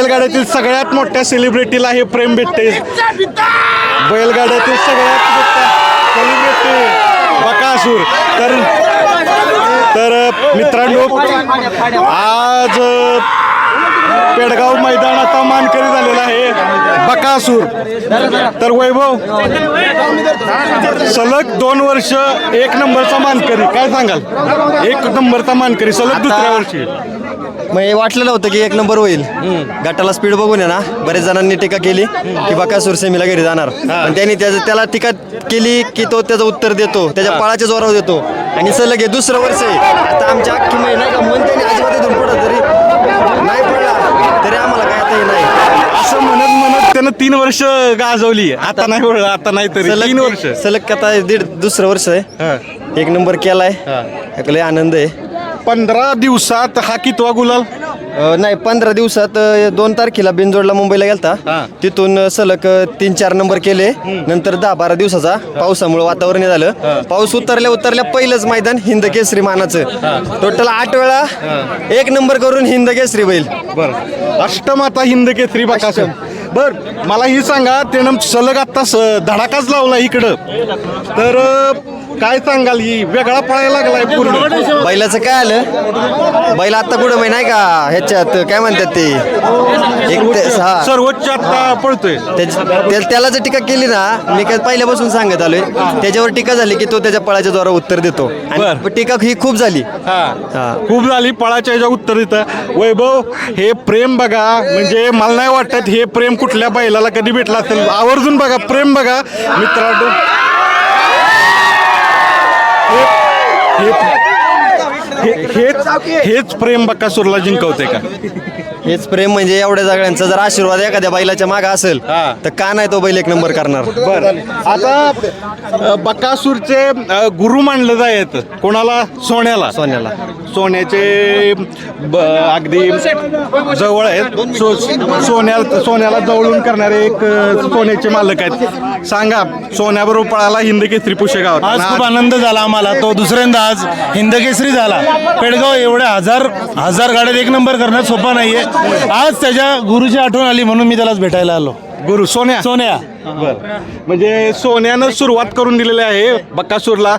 बैलगाड्यातील सगळ्यात मोठ्या सेलिब्रिटीला हे प्रेम भेटते बैलगाड्यातील सगळ्यात मोठ्या सेलिब्रिटी बकासूर तर तर मित्रांनो आज पेडगाव मैदानाचा मानकरी झालेला आहे. बकासूर तर वैभव सलग दोन वर्ष एक नंबरचा मानकरी. काय सांगाल? एक नंबरचा मानकरी सलग दुसऱ्या वर्षी. मग हे वाटलं नव्हतं की एक नंबर होईल. गटाला स्पीड बघून आहे ना. बरेच जणांनी टीका केली की बकासूर सेमीला घरी जाणार. पण त्यांनी त्याचं त्याला टीका केली की तो त्याचं उत्तर देतो. त्याच्या पळाच्या जोरावर देतो. आणि सलग हे दुसरं वर्ष आहे. आता आमच्या अख्खी महिना का? मन त्यांनी इथून पुढं तरी नाही पडला. तरी आम्हाला काय आता हे नाही. असं म्हणत म्हणत त्यानं तीन वर्ष गाजवली. आता नाही बरं, आता नाही तरी. तीन वर्ष. सलग आता दीड दुसरं वर्ष आहे. एक नंबर केलाय. लय आनंद आहे. पंधरा दिवसात हा कितवा गुलाल? अ, नाही पंधरा दिवसात अ, दोन तारखेला बिनजोडला मुंबईला गेलता. हा. तिथून अ, सलग अ, तीन चार नंबर केले. नंतर दहा बारा दिवसाचा पावसामुळे वातावरण हे झालं. पाऊस उतरल्या उतरल्या पहिलंच मैदान हिंद केसरी मानाचं. टोटल आठ वेळा एक नंबर करून हिंद केसरी बैल. बर. अष्टमाता हिंद केसरी बकासूर. बर मला ही सांगा त्यानं सलग आता स- धडाकाच लावला इकडं. तर अं, काय सांगाल? ही वेगळा पळायला लागलाय पूर्ण. बैलाचं काय आलं? बैल आता कुठं माहिती नाही का ह्याच्यात काय म्हणतात ते? एक ते हा सर्वोच्च आता पळतोय. त्याच- त्या- त्याला जर टीका केली ना मी काय पहिल्यापासून सांगत आलोय. त्याच्यावर टीका झाली की तो त्याच्या पळाच्या द्वारा उत्तर देतो. बर. आणि टीका ही खूप झाली. हा. हा. खूप झाली पळाच्या ह्याच्या उत्तर देतं. वैभव हे प्रेम बघा. म्हणजे मला नाही वाटत हे प्रेम कुठल्या बैलाला कधी भेटलं असेल. आवर्जून बघा प्रेम बघा. मित्रांनो हेच हेच प्रेम बकासूरला जिंकवते का? हेच प्रेम म्हणजे एवढ्या सगळ्यांचा. जर आशीर्वाद एखाद्या बैलाच्या मागे असेल हा. तर का नाही तो बैल एक नंबर करणार? बर. आता बकासूरचे गुरु मानलं जायत कोणाला? सोन्याला. सोन्याला. सोन्याचे ब- अगदी जवळ आहेत. सो सोन्या सोन्याला जवळून करणारे एक अ, सोन्याचे मालक आहेत. सांगा सोन्याबरोबर पळाला हिंद केसरी पुशेगाव आज खूप आनंद झाला आम्हाला. तो दुसऱ्यांदा आज हिंदकेसरी झाला. पेडगाव एवढ्या हजार हजार गाड्यात एक नंबर करणं सोपा नाहीये. आज त्याच्या गुरुची आठवण आली म्हणून मी त्यालाच भेटायला आलो. गुरु सोन्या. सोन्या. बर. म्हणजे सोन्यानं सुरुवात करून दिलेली आहे बकासूरला.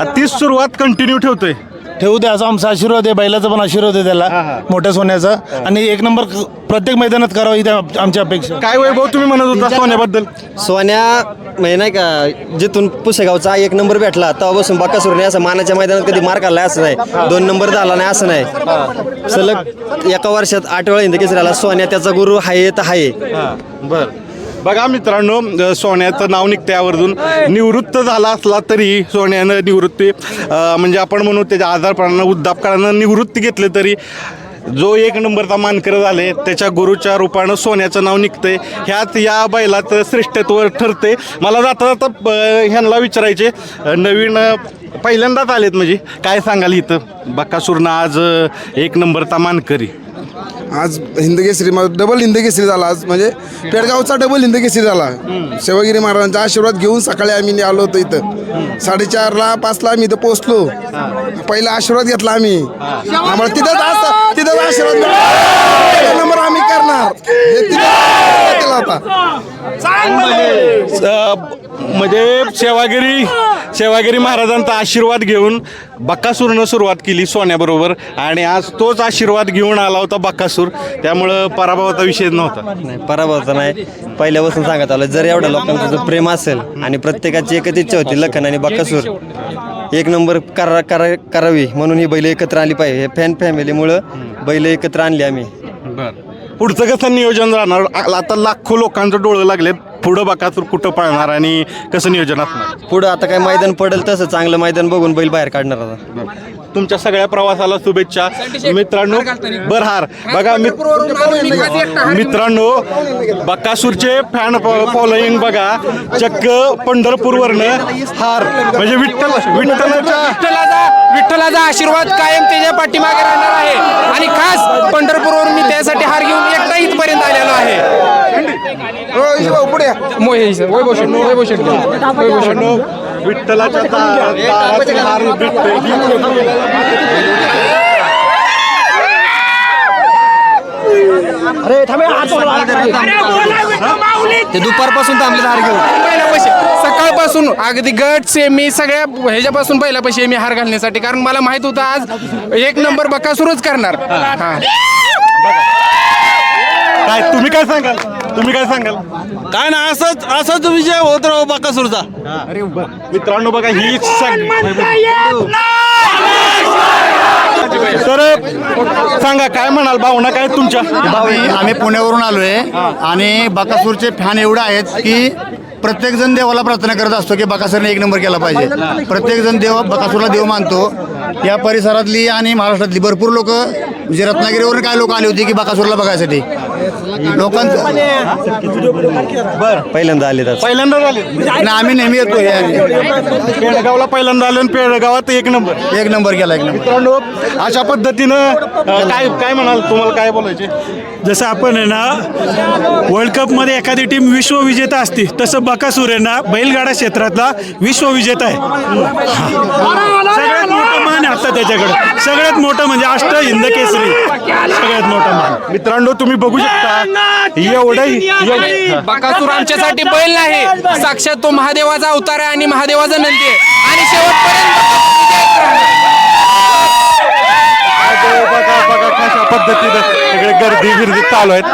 तीच सुरुवात कंटिन्यू ठेवतोय. ठेवू दे असा आमचा आशीर्वाद आहे बैलाचा पण आशीर्वाद आहे हा, हा. त्याला मोठ्या सोन्याचा. आणि एक नंबर प्रत्येक मैदानात करावं ही त्या- आमची अपेक्षा. काय वैभव तुम्ही म्हणत होता सोन्याबद्दल? सोन्या म्हणजे नाही का जिथून पुसेगावचा एक नंबर भेटला तेव्हापासून बाकासूरने असं मानाच्या मैदानात कधी मार काढला असं नाही. दोन नंबर झाला नाही असं नाही. सलग एका वर्षात आठ वेळा हिंद केसरी आला सोन्या त्याचा गुरु आहे तर आहे बर. बघा मित्रांनो अ, सोन्याचं नाव निघतं यावरून निवृत्त झाला असला तरी सोन्यानं निवृत्ती अ, म्हणजे आपण म्हणू त्याच्या आजारपणानं उद्दापकारानं निवृत्ती घेतली तरी जो एक नंबरचा मानकर झाले त्याच्या गुरुच्या रूपानं सोन्याचं नाव निघतंय. ह्यात या बैलाचं श्रेष्ठत्व ठरते मला जाता जाता अ, ह्यांना विचारायचे अ, नवीन अ, पहिल्यांदाच आलेत म्हणजे काय सांगाल इथं? बक्कासूरनं आज अ, एक नंबरचा मानकरी. आज हिंदकेसरी डबल हिंदकेसरी झाला आज. म्हणजे पेडगावचा डबल हिंदकेसरी झाला. शिवगिरी महाराजांचा आशीर्वाद घेऊन सकाळी आम्ही आलो होतो इथं. साडेचारला पाचला आम्ही इथं पोहोचलो. पहिला आशीर्वाद घेतला आम्ही. आम्हाला तिथंच असं तिथंच आशीर्वाद मिळाला. नंबर आम्ही करणार. हे तिथं केला होता. म्हणजे सेवागिरी सेवागिरी महाराजांचा आशीर्वाद घेऊन बक्कासूरनं सुरुवात केली सोन्याबरोबर. आणि आज तोच आशीर्वाद घेऊन आला होता बक्कासूर. त्यामुळं पराभवाचा विषय नव्हता. नाही पराभवता नाही. पहिल्यापासून सांगत आलं जर एवढ्या लोकांचं जर प्रेम असेल आणि प्रत्येकाची एकच इच्छा होती लखन आणि बक्कासूर. एक नंबर करा करा करावी म्हणून ही बैल एकत्र आली पाहिजे. हे फॅन फॅमिलीमुळं बैल एकत्र आणली आम्ही. पुढचं कसं नियोजन राहणार? आता लाखो लोकांचं डोळं लागले पुढं बकासूर कुठं पळणार आणि कसं नियोजन असणार? पुढं आता काय मैदान पडेल तसं चांगलं मैदान बघून बैल बाहेर काढणार आता. तुमच्या सगळ्या प्रवासाला शुभेच्छा. मित्रांनो बरहार. बघा मित- मित्रांनो बकासूरचे फॅन फॉलोईंग बघा. चक्क पंढरपूरवरनं हार. म्हणजे विठ्ठल विठ्ठलाच्या विठ्ठलाचा विठ्ठलाचा आशीर्वाद कायम त्याच्या पाठीमागे राहणार आहे. आणि खास पंढरपूरवरून मी त्यासाठी हार घेऊन एकटा इथपर्यंत आलेलो आहे पुढे मोहे सर वैभव शेट्टी वैभव शेट्टी. वैभव शेट्टी. विठ्ठलाच्या ते दुपारपासून थांबले हार घेऊन. पहिल्यापाशी सकाळपासून अगदी गट सेमी सगळ्या ह्याच्यापासून पहिल्यापाशी मी हार घालण्यासाठी. कारण मला माहीत होतं आज एक नंबर बकासूरच करणार. हा. काय तुम्ही काय सांगाल? तुम्ही काय सांगाल? काय ना असंच असंच विजय होत राहू बाकासूरचा. मित्रांनो बघा ही सग- तर सांगा काय म्हणाल? भावना काय तुमच्या? आम्ही आम्ही पुण्यावरून आलोय आणि बकासूरचे फॅन एवढे आहेत की प्रत्येक जण देवाला प्रार्थना करत असतो की बकासूरने एक नंबर केला पाहिजे. प्रत्येक जण देव बकासूरला देव मानतो. या परिसरातली आणि महाराष्ट्रातली भरपूर लोक म्हणजे रत्नागिरीवरून काय लोक आले होते की बकासूरला बघायसाठी? लोकांचं पहिल्यांदा आले. तर पहिल्यांदा झाले आणि आम्ही नेहमी येतो हे पेडगावला पहिल्यांदा आलं आणि पेडगावात एक नंबर. एक नंबर केला एक नंबर. मित्रांनो अशा पद्धतीनं अं, काय काय म्हणाल? तुम्हाला काय बोलायचे जसं आपण आहे ना वर्ल्ड कपमध्ये एखादी टीम विश्वविजेता असते तसं बकासूर आहे ना बैलगाडा क्षेत्रातला विश्वविजेता आहे. सगळ्यात आता त्याच्याकडे. सगळ्यात मोठं म्हणजे अष्ट हिंद केसरी सगळ्यात मोठं मान. मित्रांनो तुम्ही बघू शकता एवढं एव- बकासूर आमच्यासाठी बैल नाही. साक्षात तो महादेवाचा अवतार आहे आणि महादेवाचा नंदी आहे. आणि शेवटपर्यंत बघा बघा कशा पद्धतीनं सगळे गर्दी फिरदी चालू आहेत.